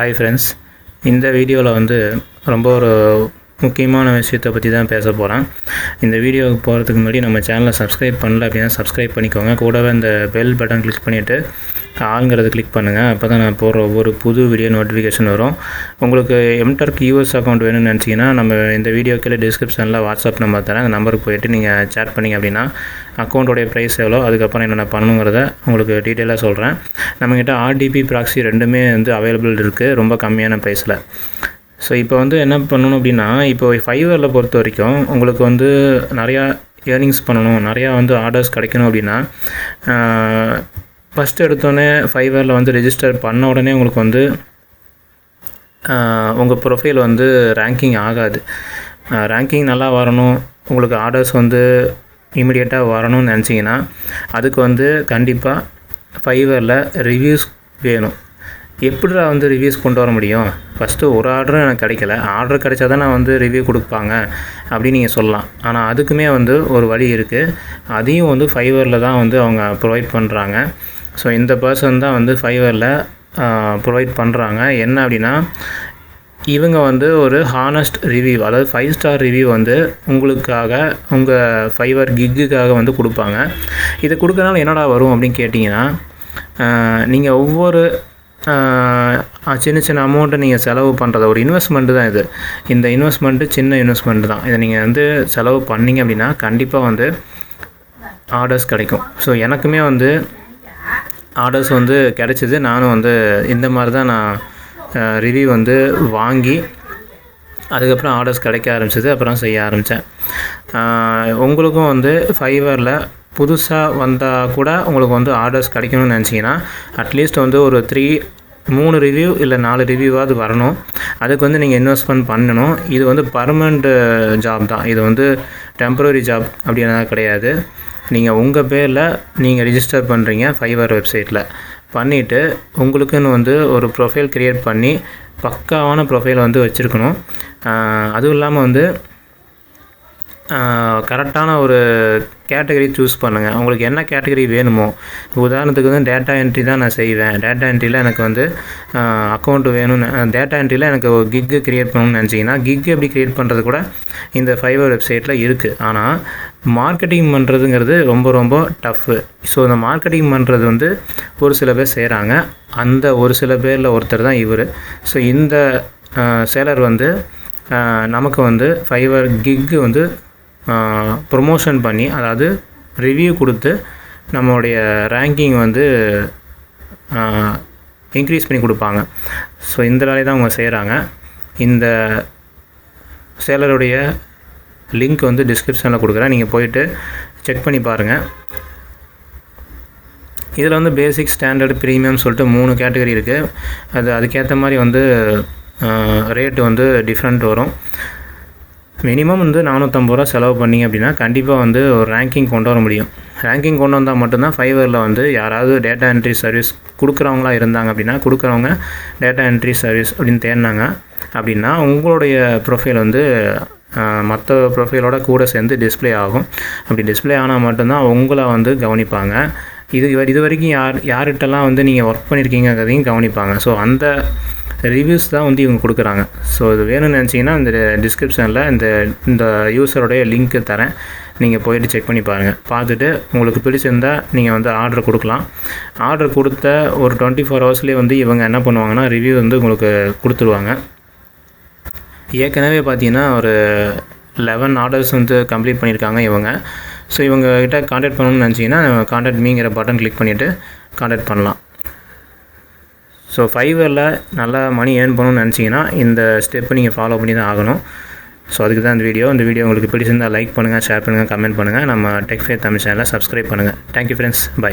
Hi friends இந்த வீடியோவில் வந்து ரொம்ப ஒரு முக்கியமான விஷயத்தை பற்றி தான் பேச போகிறேன் இந்த வீடியோவுக்கு போகிறதுக்கு முன்னாடி நம்ம சேனலை சப்ஸ்கிரைப் பண்ணல அப்படின்னா சப்ஸ்கிரைப் பண்ணிக்கோங்க. கூடவே இந்த பெல் பட்டன் கிளிக் பண்ணிவிட்டு ஆளுங்கிறத கிளிக் பண்ணுங்கள் அப்போ தான் நான் போடுற ஒவ்வொரு புது வீடியோ நோட்டிஃபிகேஷன் வரும். உங்களுக்கு எம்டர்க் யூஎஸ் அக்கௌண்ட் வேணும்னு நினச்சிங்கன்னா நம்ம இந்த வீடியோ கீழே டிஸ்கிரிப்ஷனில் வாட்ஸ்அப் நம்பர் தரேன். அந்த நம்பருக்கு போயிட்டு நீங்கள் சேட் பண்ணிங்க அப்படின்னா அக்கௌண்ட்டோடைய ப்ரைஸ் எவ்வளோ அதுக்கப்புறம் என்னென்ன பண்ணணுங்கிறத உங்களுக்கு டீட்டெயிலாக சொல்கிறேன் நம்மக்கிட்ட ஆர்டிபி ப்ராக்ஸி ரெண்டுமே வந்து அவைலபிள் இருக்குது ரொம்ப கம்மியான ப்ரைஸில் ஸோ இப்போ வந்து என்ன பண்ணணும் அப்படின்னா இப்போ ஃபைவரில் பொறுத்த வரைக்கும் உங்களுக்கு வந்து நிறையா ஏர்னிங்ஸ் பண்ணணும் நிறையா வந்து ஆர்டர்ஸ் கிடைக்கணும் அப்படின்னா ஃபஸ்ட்டு எடுத்தோடனே ஃபைவரில் வந்து ரெஜிஸ்டர் பண்ண உடனே உங்களுக்கு வந்து உங்கள் ப்ரொஃபைல் வந்து ரேங்கிங் ஆகாது. ரேங்கிங் நல்லா வரணும் உங்களுக்கு ஆர்டர்ஸ் வந்து இமீடியட்டாக வரணும்னு நினச்சிங்கன்னா அதுக்கு வந்து கண்டிப்பாக ஃபைவரில் ரிவ்யூஸ் வேணும். எப்படிடா வந்து ரிவ்யூஸ் கொண்டு வர முடியும்? ஃபஸ்ட்டு ஒரு ஆர்டரும் எனக்கு கிடைக்கல. ஆர்டர் கிடைச்சா தான் நான் வந்து ரிவ்யூ கொடுப்பாங்க அப்படின்னு நீங்கள் சொல்லலாம். ஆனால் அதுக்குமே வந்து ஒரு வழி இருக்குது அதையும் வந்து ஃபைவரில் தான் வந்து அவங்க ப்ரொவைட் பண்ணுறாங்க ஸோ இந்த பர்சன் தான் வந்து ஃபைவரில் ப்ரொவைட் பண்ணுறாங்க என்ன அப்படின்னா இவங்க வந்து ஒரு ஹானஸ்ட் ரிவ்யூ அதாவது ஃபைவ் ஸ்டார் ரிவ்யூ வந்து உங்களுக்காக உங்கள் ஃபைவர் கிக்குக்காக வந்து கொடுப்பாங்க. இதை கொடுக்கறனால என்னடா வரும் அப்படின்னு கேட்டிங்கன்னா நீங்கள் ஒவ்வொரு சின்ன சின்ன அமௌண்ட்டை நீங்கள் செலவு பண்ணுறத ஒரு இன்வெஸ்ட்மெண்ட்டு தான் இது. இந்த இன்வெஸ்ட்மெண்ட்டு சின்ன இன்வெஸ்ட்மெண்ட்டு தான். இதை நீங்கள் வந்து செலவு பண்ணிங்க அப்படின்னா கண்டிப்பாக வந்து ஆர்டர்ஸ் கிடைக்கும். ஸோ எனக்குமே வந்து ஆர்டர்ஸ் வந்து கிடச்சிது. நானும் வந்து இந்த மாதிரி தான் நான் ரிவ்யூ வந்து வாங்கி அதுக்கப்புறம் ஆர்டர்ஸ் கிடைக்க ஆரம்பிச்சது. அப்புறம் செய்ய ஆரம்பித்தேன் உங்களுக்கும் வந்து ஃபைவரில் புதுசாக வந்தால் கூட உங்களுக்கு வந்து ஆர்டர்ஸ் கிடைக்கணும்னு நினச்சிங்கன்னா அட்லீஸ்ட் வந்து ஒரு த்ரீ மூணு ரிவ்யூ இல்லை நாலு ரிவ்யூவாவது வரணும். அதுக்கு வந்து நீங்கள் இன்வெஸ்ட்மெண்ட் பண்ணணும். இது வந்து பர்மனண்ட் ஜாப் தான். இது வந்து டெம்பரரி ஜாப் அப்படின்னா கிடையாது. நீங்கள் உங்கள் பேரில் நீங்கள் ரிஜிஸ்டர் பண்ணுறீங்க ஃபைவர் வெப்சைட்டில் பண்ணிவிட்டு உங்களுக்குன்னு வந்து ஒரு ப்ரொஃபைல் க்ரியேட் பண்ணி பக்காவான ப்ரொஃபைல் வந்து வச்சுருக்கணும். அதுவும் இல்லாமல் வந்து கரெக்டான ஒரு கேட்டகரி சூஸ் பண்ணுங்கள் உங்களுக்கு என்ன கேட்டகரி வேணுமோ உதாரணத்துக்கு வந்து டேட்டா என்ட்ரி தான் நான் செய்வேன். டேட்டா என்ட்ரியில் எனக்கு வந்து அக்கௌண்ட்டு வேணும்னு டேட்டா என்ட்ரியில் எனக்கு கிக்கு க்ரியேட் பண்ணணும்னு நினச்சிங்கன்னா கிக் எப்படி க்ரியேட் பண்ணுறது கூட இந்த ஃபைவர் வெப்சைட்டில் இருக்குது ஆனால் மார்க்கெட்டிங் பண்ணுறதுங்கிறது ரொம்ப ரொம்ப டஃப்பு ஸோ இந்த மார்க்கெட்டிங் பண்ணுறது வந்து ஒரு சில பேர் செய்கிறாங்க அந்த ஒரு சில பேரில் ஒருத்தர் தான் இவர். ஸோ இந்த சேலர் வந்து நமக்கு வந்து ஃபைவர் கிக்கு வந்து ப்ரொமோஷன் பண்ணி அதாவது ரிவ்யூ கொடுத்து நம்மளுடைய ரேங்கிங் வந்து இன்க்ரீஸ் பண்ணி கொடுப்பாங்க. ஸோ இந்த வேலையை தான் அவங்க செய்கிறாங்க இந்த சேலருடைய லிங்க் வந்து டிஸ்கிரிப்ஷனில் கொடுக்குறேன். நீங்கள் போயிட்டு செக் பண்ணி பாருங்கள் இதில் வந்து பேசிக் ஸ்டாண்டர்ட் ப்ரீமியம் சொல்லிட்டு மூணு கேட்டகரி இருக்குது அது அதுக்கேற்ற மாதிரி வந்து ரேட்டு வந்து டிஃப்ரெண்ட் வரும். மினிமம் வந்து நானூற்றம்பது ரூபா செலவு பண்ணிங்க அப்படின்னா கண்டிப்பாக வந்து ஒரு ரேங்கிங் கொண்டு வர முடியும். ரேங்கிங் கொண்டு வந்தால் மட்டும்தான் ஃபைவரில் வந்து யாராவது டேட்டா என்ட்ரி சர்வீஸ் கொடுக்குறவங்களா இருந்தாங்க அப்படின்னா கொடுக்குறவங்க டேட்டா என்ட்ரி சர்வீஸ் அப்படின்னு தேடினாங்க அப்படின்னா உங்களுடைய ப்ரொஃபைல் வந்து மற்ற ப்ரொஃபைலோட கூட சேர்ந்து டிஸ்பிளே ஆகும். அப்படி டிஸ்பிளே ஆனால் மட்டும்தான் உங்களை வந்து கவனிப்பாங்க. இது இது வரைக்கும் யார் யார்கிட்டலாம் வந்து நீங்கள் ஒர்க் பண்ணியிருக்கீங்கிறதையும் கவனிப்பாங்க. ஸோ அந்த ரிவ்யூஸ் தான் வந்து இவங்க கொடுக்குறாங்க. ஸோ இது வேணும்னு நினச்சிங்கன்னா இந்த டிஸ்கிரிப்ஷனில் இந்த இந்த யூஸருடைய லிங்க்கு தரேன். நீங்கள் போயிட்டு செக் பண்ணி பாருங்கள் பார்த்துட்டு உங்களுக்கு பிடிச்சிருந்தால் நீங்கள் வந்து ஆர்டர் கொடுக்கலாம். ஆர்டர் கொடுத்த ஒரு டுவெண்ட்டி ஃபோர் ஹவர்ஸ்லேயே வந்து இவங்க என்ன பண்ணுவாங்கன்னா ரிவ்யூ வந்து உங்களுக்கு கொடுத்துருவாங்க. ஏற்கனவே பார்த்தீங்கன்னா ஒரு லெவன் ஆர்டர்ஸ் வந்து கம்ப்ளீட் பண்ணியிருக்காங்க இவங்க. ஸோ இவங்ககிட்ட காண்டாக்ட் பண்ணணும்னு நினச்சிங்கன்னா காண்டாக்ட் மீங்கிற பட்டன் கிளிக் பண்ணிவிட்டு காண்டாக்ட் பண்ணலாம். ஸோ ஃபைவரில் நல்லா மணி ஏர்ன் பண்ணணும்னு நினச்சிங்கன்னா இந்த ஸ்டெப்பை நீங்கள் ஃபாலோ பண்ணி தான் ஆகணும். ஸோ அதுக்கு தான் இந்த வீடியோ இந்த வீடியோ உங்களுக்கு பிடிச்சிருந்தால் லைக் பண்ணுங்கள் ஷேர் பண்ணுங்கள் கமெண்ட் பண்ணுங்கள் நம்ம டெக் ஃபேர் தமிழ் சேனலை சப்ஸ்கிரைப் பண்ணுங்கள் தேங்க்யூ ஃப்ரெண்ட்ஸ் பை